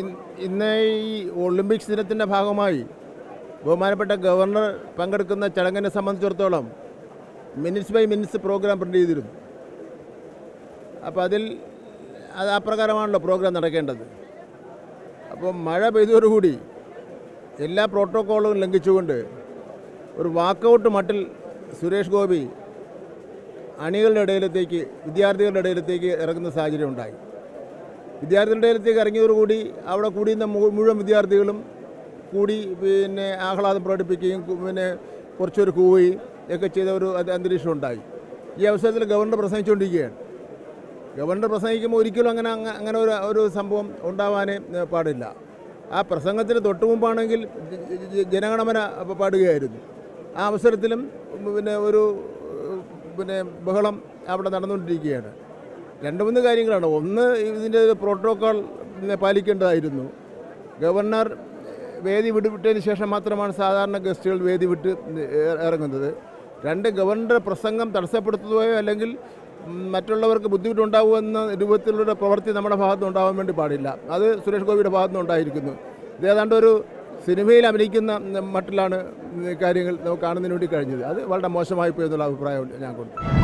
ഇന്ന് ഈ ഒളിമ്പിക്സ് ദിനത്തിന്റെ ഭാഗമായി ബഹുമാനപ്പെട്ട ഗവർണർ പങ്കെടുക്കുന്ന ചടങ്ങിനെ സംബന്ധിച്ചിടത്തോളം minutes by minutes program print ചെയ്തിരുന്നു. അപ്പോൾ അതിൽ അത് അപ്രകാരമാണല്ലോ പ്രോഗ്രാം നടക്കേണ്ടത്. അപ്പോൾ മഴ പെയ്തോടുകൂടി എല്ലാ പ്രോട്ടോക്കോളും ലംഘിച്ചുകൊണ്ട് ഒരു വാക്കൗട്ട് മട്ടിൽ സുരേഷ് ഗോപി അണികളുടെ ഇടയിലത്തേക്ക് വിദ്യാർത്ഥികളുടെ ഇടയിലത്തേക്ക് ഇറങ്ങുന്ന സാഹചര്യം ഉണ്ടായി. വിദ്യാർത്ഥികളുടെ ഇടയിലേക്ക് ഇറങ്ങിയതോടുകൂടി അവിടെ കൂടിയുന്ന മുഴുവൻ വിദ്യാർത്ഥികളും കൂടി പിന്നെ ആഹ്ലാദം പ്രകടിപ്പിക്കുകയും പിന്നെ കുറച്ചൊരു കൂവുകയും ഒക്കെ ചെയ്ത ഒരു അന്തരീക്ഷം ഉണ്ടായി. ഈ അവസരത്തിൽ ഗവർണർ പ്രസംഗിച്ചുകൊണ്ടിരിക്കുകയാണ്. ഗവർണർ പ്രസംഗിക്കുമ്പോൾ ഒരിക്കലും അങ്ങനെ അങ്ങനെ ഒരു ഒരു സംഭവം ഉണ്ടാവാനേ പാടില്ല. ആ പ്രസംഗത്തിന് തൊട്ട് മുമ്പാണെങ്കിൽ ജനഗണമന പാടുകയായിരുന്നു. ആ അവസരത്തിലും പിന്നെ ഒരു പിന്നെ ബഹളം അവിടെ നടന്നുകൊണ്ടിരിക്കുകയാണ്. രണ്ട് മൂന്ന് കാര്യങ്ങളാണ്. ഒന്ന് ഇതിന്റെ പ്രോട്ടോക്കോൾ പാലിക്കേണ്ടതായിരുന്നു. ഗവർണർ വേദി വിട്ടുവിട്ടതിന് ശേഷം മാത്രമാണ് സാധാരണ ഗസ്റ്റുകൾ വേദി വിട്ട് ഇറങ്ങുന്നത്. രണ്ട് ഗവർണറുടെ പ്രസംഗം തടസ്സപ്പെടുത്തുകയോ അല്ലെങ്കിൽ മറ്റുള്ളവർക്ക് ബുദ്ധിമുട്ടുണ്ടാവുമെന്ന രൂപത്തിലുള്ള പ്രവൃത്തി നമ്മുടെ ഭാഗത്തുനിന്ന് ഉണ്ടാവാൻ വേണ്ടി പാടില്ല. അത് സുരേഷ് ഗോപിയുടെ ഭാഗത്തുനിന്ന് ഉണ്ടായിരിക്കുന്നു. ഇത് ഏതാണ്ട് ഒരു സിനിമയിൽ അഭിനയിക്കുന്ന മട്ടിലാണ് കാര്യങ്ങൾ നമുക്ക് കാണുന്നതിന് വേണ്ടി കഴിഞ്ഞത്. അത് വളരെ മോശമായി പോയെന്നുള്ള അഭിപ്രായം ഞാൻ കൊടുത്തു